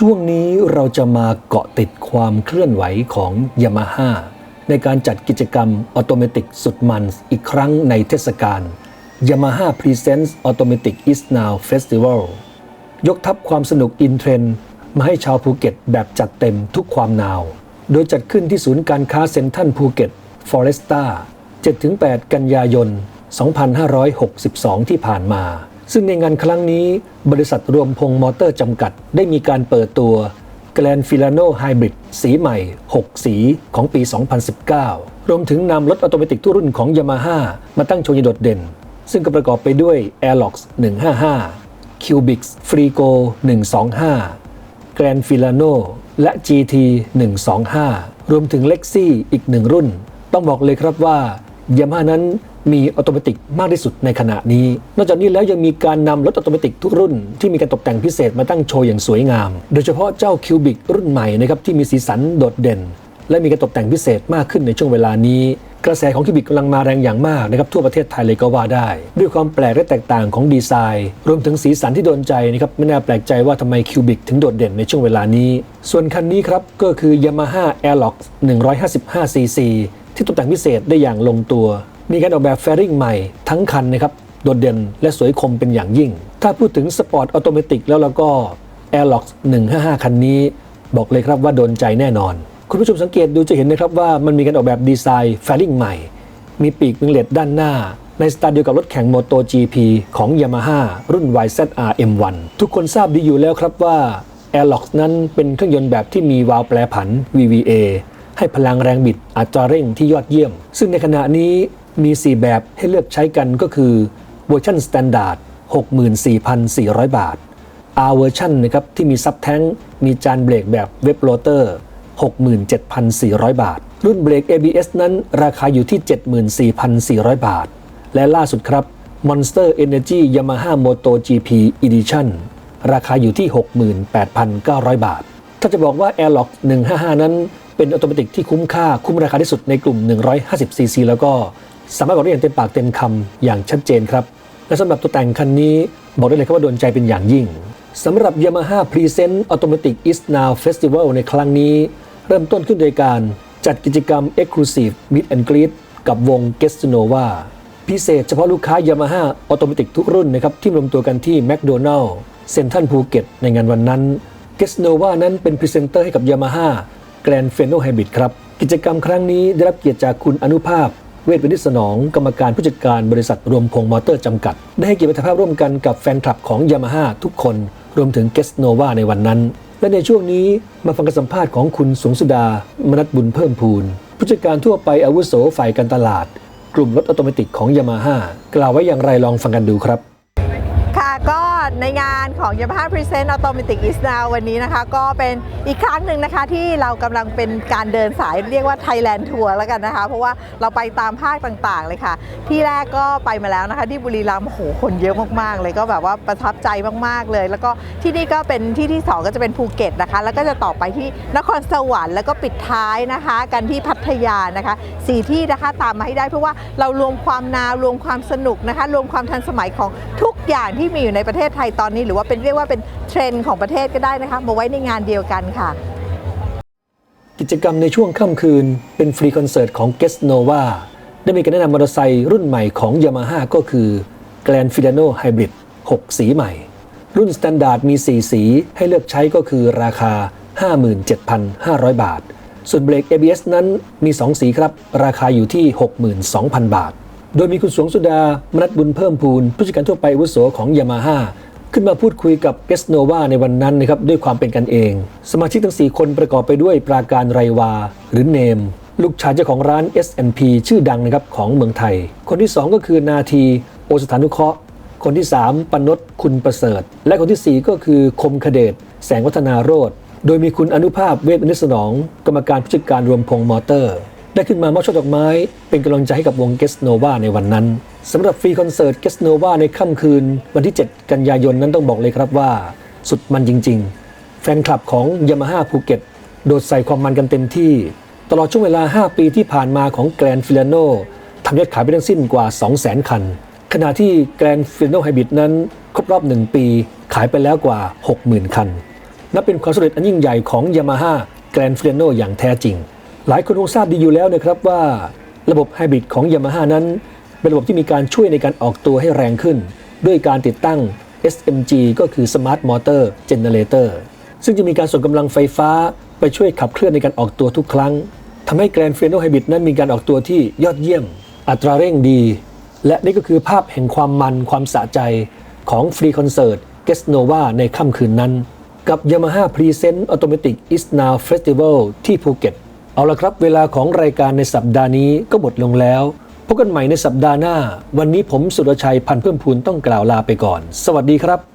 ช่วงนี้เราจะมาเกาะติดความเคลื่อนไหวของ Yamaha ในการจัดกิจกรรมออโตเมติกสุดมันอีกครั้งในเทศกาล Yamaha Presents Automatic is Now Festival ยกทัพความสนุกอินเทรนด์มาให้ชาวภูเก็ตแบบจัดเต็มทุกความนาว โดยจัดขึ้นที่ศูนย์การค้าเซ็นทรัลภูเก็ต Foresta 7-8 กันยายน 2562 ที่ผ่านมา ซึ่งในงานครั้งนี้บริษัทรวมพงมอเตอร์จำกัด ได้มีการเปิดตัว Grand Filano Hybrid สีใหม่ 6 สีของปี 2019 รวมถึงนำรถออโตเมติทุกรุ่นของ Yamaha มาตั้งโชว์ยโดดเด่น ซึ่งก็ประกอบไปด้วย Airlox 155 Cubix Frigo 125 Grand Filano และ GT 125 รวมถึง Lexi อีกหนึ่งรุ่น ต้องบอกเลยครับว่า Yamaha นั้นมีออโตเมติกมากที่สุดในขณะนี้ นอกจากนี้แล้วยังมีการนำรถออโตเมติกทุกรุ่นที่มีการตกแต่งพิเศษมาตั้งโชว์อย่างสวยงาม โดยเฉพาะเจ้า Cubic รุ่นใหม่นะครับที่มีสีสันโดดเด่น และมีการตกแต่งพิเศษมากขึ้นในช่วงเวลานี้ กระแสของคิวบิกกำลังมาแรงอย่างมากนะครับทั่วประเทศไทยเลยก็ว่าได้ ด้วยความแปลกและแตกต่างของดีไซน์ รวมถึงสีสันที่โดนใจนะครับไม่น่าแปลกใจว่าทำไมคิวบิกถึงโดดเด่นในช่วงเวลานี้ ส่วนคันนี้ครับก็คือ Yamaha Airlox 155cc ที่ตกแต่งพิเศษได้อย่างลงตัว มีการออกแบบแฟริ่งใหม่ทั้งคันนะครับ โดดเด่นและสวยคมเป็นอย่างยิ่ง ถ้าพูดถึงสปอร์ตออโตเมติกแล้วเราก็ Airlox 155 คันนี้ บอกเลยครับว่าโดนใจแน่นอน คุณผู้ชมสังเกตดูจะเห็นนะครับว่ามันมีการออกแบบดีไซน์แฟริ่งใหม่ มีปีกวิงเลดด้านหน้าในสไตล์เดียวกับรถแข่ง MotoGP ของ Yamaha รุ่น YZR M1 ทุกคนทราบดีอยู่แล้วครับว่า Airlox นั้นเป็นเครื่องยนต์แบบที่มีวาล์วแปรผัน VVA ให้พลังแรงบิดอัตราเร่งที่ยอดเยี่ยม ซึ่งในขณะนี้มี 4 แบบให้เลือกใช้กันก็คือเวอร์ชันสแตนดาร์ด64,400 บาท R เวอร์ชันนะครับที่มีซับแท้งมีจานเบรกแบบเว็บโรเตอร์ 67,400 บาท รุ่นเบรก ABS นั้นราคาอยู่ที่ 74,400 บาท และล่าสุดครับ Monster Energy Yamaha Moto GP Edition ราคาอยู่ที่ 68,900 บาท ถ้าจะบอกว่า Airlock 155 นั้น เป็นออโตเมติกที่คุ้มค่าคุ้มราคาที่สุดในกลุ่ม 150cc แล้วก็สามารถบอกได้อย่างเต็มปากเต็มคำอย่างชัดเจนครับ และสำหรับตัวแต่งคันนี้บอกได้เลยครับว่าโดนใจเป็นอย่างยิ่งสำหรับ Yamaha Present Automatic is Now Festival ในครั้งนี้ เริ่มต้นขึ้นโดยการจัดกิจกรรม Exclusive Meet and Greet กับวง g e s t n o v a พิเศษเฉพาะลูกค้า Yamaha Automatic ทุกรุ่นนะครับที่รวมตัวกันที่ McDonald เซนทรัลภูเก็ตในงานวันนั้น g e s t n o v a นั้นเป็นพรีเซนเตอร์ให้กับ Yamaha Grand f e n o Hybrid ครับ กิจกรรมครั้งนี้ได้รับเกียรติจากคุณอนุภาพ เวทวินิสนอง กรรมการผู้จัดการบริษัทรวมพงมอเตอร์จำกัด ได้ให้เกียรติภาพร่วมกันกับแฟนคลับของ Yamaha ทุกคน รวมถึงเกสโนวาในวันนั้น และในช่วงนี้มาฟังการสัมภาษณ์ของคุณสงสุดามนัทบุญเพิ่มพูนผู้จัดการทั่วไปอาวุโสฝ่ายการตลาด กลุ่มรถออโตเมติของ Yamaha กล่าวไว้อย่างไรลองฟังกันดูครับ ค่ะก็ในงานของ Yamaha Present Automatic is Now วันนี้นะคะ ก็เป็นอีกครั้งหนึ่งนะคะที่เรากำลังเป็นการเดินสายเรียกว่า Thailand Tour แล้วกันนะคะ เพราะว่าเราไปตามภาคต่างๆเลยค่ะ ที่แรกก็ไปมาแล้วนะคะ ที่บุรีรัมย์โอ้โหคนเยอะมากๆ เลยก็แบบว่าประทับใจมากๆเลย แล้วก็ที่นี่ก็เป็นที่ที่สองก็จะเป็นภูเก็ตนะคะ แล้วก็จะต่อไปที่นครสวรรค์แล้วก็ปิดท้ายนะคะ กันที่พัทยานะคะสี่ที่นะคะตามมาให้ได้เพราะว่าเรารวมความนาวรวมความสนุกนะคะ รวมความทันสมัยของทุกอย่างที่มีอยู่ในประเทศไทยตอนนี้หรือว่าเป็นเรียกว่าเป็นเทรนด์ของประเทศก็ได้นะคะมาไว้ในงานเดียวกันค่ะ กิจกรรมในช่วงค่ำคืนเป็นฟรีคอนเสิร์ตของ g e s Nova ได้มีการแนะนำมอเตอร์ไซค์รุ่นใหม่ของ Yamaha ก็คือ Grand Filano Hybrid 6 สีใหม่ รุ่น Standard มี 4 สีให้เลือกใช้ก็คือราคา 57,500 บาท ส่วนเบรก ABS นั้นมี 2 สีครับ ราคาอยู่ที่ 62,000 บาท โดยมีคุณสวงสุดามนัทบุญเพิ่มพูนผู้จัดการทั่วไปวุโสของ Yamaha ขึ้นมาพูดคุยกับเกสโนวาในวันนั้นนะครับด้วยความเป็นกันเอง สมาชิกทั้ง 4 คนประกอบไปด้วยปราการไรวา หรือเนม ลูกชายเจ้าของร้าน S&P ชื่อดังนะครับของเมืองไทย คนที่ 2 ก็คือนาที โอสถานุเคราะห์ คนที่ 3ปนดคุณประเสริฐ และคนทีสี่ 4 ก็คือคมคเดชแสงวัฒนาโรธโดยมีคุณอนุภาพเวทมนิสนอง กรรมการผู้จัดการรวมพงมอเตอร์ ได้ขึ้นมามอบช่อดอกไม้ เป็นกำลังใจให้กับวงเกสโนวาในวันนั้นสำหรับฟรีคอนเสิร์ตเกสโนวาในค่ำคืน วันที่ 7 กันยายนนั้นต้องบอกเลยครับว่า สุดมันจริง ๆ แฟนคลับของ Yamaha ภูเก็ตโดดใส่ความมันกันเต็มที่ ตลอดช่วงเวลา 5 ปีที่ผ่านมาของ Grand Filano ทำยอดขายไปทั้งสิ้นกว่า 200,000 คัน ขณะที่ Grand Filano Hybrid นั้น ครบรอบ 1 ปี ขายไปแล้วกว่า 60,000 คัน นับเป็นความสำเร็จอันยิ่งใหญ่ของ Yamaha Grand Fiorino อย่างแท้จริง หลายคนคงทราบดีอยู่แล้วนะครับว่าระบบไฮบริดของ Yamaha นั้น เป็นระบบที่มีการช่วยในการออกตัวให้แรงขึ้น ด้วยการติดตั้ง SMG ก็คือ Smart Motor Generator ซึ่งจะมีการส่งกำลังไฟฟ้าไปช่วยขับเคลื่อนในการออกตัวทุกครั้งทำให้ Grand Fiorino Hybrid นั้นมีการออกตัวที่ยอดเยี่ยม อัตราเร่งดี และนี่ก็คือภาพแห่งความมันความสะใจของฟรีคอนเสิร์ต g e s n o v a ในค่ำคืนนั้น กับ Yamaha Present Automatic Is Now Festival ที่ภูเก็ต เอาละครับเวลาของรายการในสัปดาห์นี้ก็หมดลงแล้ว พบกันใหม่ในสัปดาห์หน้า วันนี้ผมสุรชัยพันเพิ่มพูนต้องกล่าวลาไปก่อน สวัสดีครับ